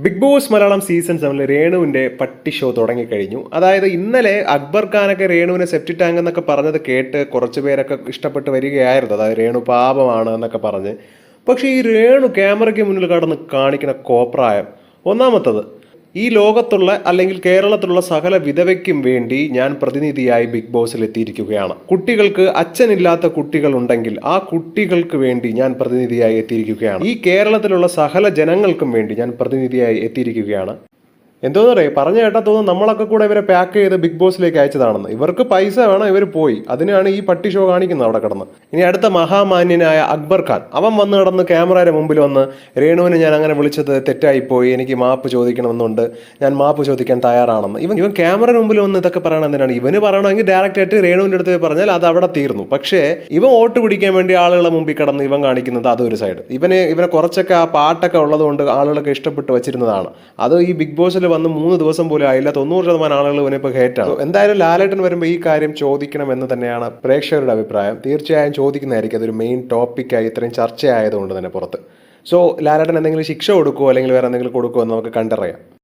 Big boss Malayalam season സെവനിൽ രേണുവിന്റെ പട്ടി show തുടങ്ങിക്കഴിഞ്ഞു. അതായത് ഇന്നലെ അക്ബർ ഖാനൊക്കെ രേണുവിനെ സെപ്റ്റി ടാങ്ക് എന്നൊക്കെ പറഞ്ഞത് കേട്ട് കുറച്ച് പേരൊക്കെ ഇഷ്ടപ്പെട്ട് വരികയായിരുന്നു. അതായത് രേണു പാപമാണ് എന്നൊക്കെ പറഞ്ഞ്. പക്ഷേ ഈ രേണു ക്യാമറയ്ക്ക് മുന്നിൽ കടന്ന് കാണിക്കുന്ന കോപ്രായം ഒന്നാമത്തത് ഈ ലോകത്തുള്ള അല്ലെങ്കിൽ കേരളത്തിലുള്ള സകല വിധവയ്ക്കും വേണ്ടി ഞാൻ പ്രതിനിധിയായി ബിഗ് ബോസിൽ എത്തിയിരിക്കുകയാണ്. കുട്ടികൾക്ക് അച്ഛനില്ലാത്ത കുട്ടികൾ ഉണ്ടെങ്കിൽ ആ കുട്ടികൾക്ക് വേണ്ടി ഞാൻ പ്രതിനിധിയായി എത്തിയിരിക്കുകയാണ്. ഈ കേരളത്തിലുള്ള സകല ജനങ്ങൾക്കും വേണ്ടി ഞാൻ പ്രതിനിധിയായി എത്തിയിരിക്കുകയാണ്. എന്തോന്ന് പറയാ പറഞ്ഞ കേട്ടാ തോന്നുന്നു നമ്മളൊക്കെ കൂടെ ഇവരെ പാക്ക് ചെയ്ത് ബിഗ് ബോസിലേക്ക് അയച്ചതാണെന്ന്. ഇവർക്ക് പൈസ വേണം ഇവർ പോയി. അതിനാണ് ഈ പട്ടി ഷോ കാണിക്കുന്നത് അവിടെ കിടന്ന്. ഇനി അടുത്ത മഹാമാന്യനായ അക്ബർ ഖാൻ. അവൻ വന്ന് കിടന്ന് ക്യാമറയുടെ മുമ്പിൽ വന്ന് രേണുവിനെ ഞാൻ അങ്ങനെ വിളിച്ചത് തെറ്റായിപ്പോയി. എനിക്ക് മാപ്പ് ചോദിക്കണമെന്നുണ്ട്. ഞാൻ മാപ്പ് ചോദിക്കാൻ തയ്യാറാണെന്ന്. ഇവൻ ഇവൻ ക്യാമറ മുമ്പിൽ വന്ന് ഇതൊക്കെ പറയണം എന്തിനാണ്? ഇവന് പറയണമെങ്കിൽ ഡയറക്റ്റ് ആയിട്ട് രേണുവിന്റെ അടുത്ത് പറഞ്ഞാൽ അത് അവിടെ തീർന്നു. പക്ഷേ ഇവൻ വോട്ട് പിടിക്കാൻ വേണ്ടി ആളുകളെ മുമ്പിൽ കിടന്ന് ഇവൻ കാണിക്കുന്നത് അതൊരു സൈഡ് ഇവന് ഇവനെ കുറച്ചൊക്കെ ആ പാട്ടൊക്കെ ഉള്ളതുകൊണ്ട് ആളുകളൊക്കെ ഇഷ്ടപ്പെട്ട് വെച്ചിരുന്നതാണ്. അത് ഈ ബിഗ് ബോസിൽ വന്ന് മൂന്ന് ദിവസം പോലും ആയില്ല. തൊണ്ണൂറ് ശതമാനം ആളുകൾ ഇവനിപ്പോൾ ഹേറ്റാണ് എന്തായാലും ലാലേട്ടൻ വരുമ്പോൾ ഈ കാര്യം ചോദിക്കണം എന്ന് തന്നെയാണ് പ്രേക്ഷകരുടെ അഭിപ്രായം. തീർച്ചയായും ചോദിക്കുന്നതായിരിക്കും. അതൊരു മെയിൻ ടോപ്പിക്കായി ഇത്രയും ചർച്ചയായതുകൊണ്ട് തന്നെ പുറത്ത്. സോ ലാലേട്ടൻ എന്തെങ്കിലും ശിക്ഷ കൊടുക്കുമോ അല്ലെങ്കിൽ വേറെ എന്തെങ്കിലും കൊടുക്കുമോ എന്ന് നമുക്ക് കണ്ടറിയാം.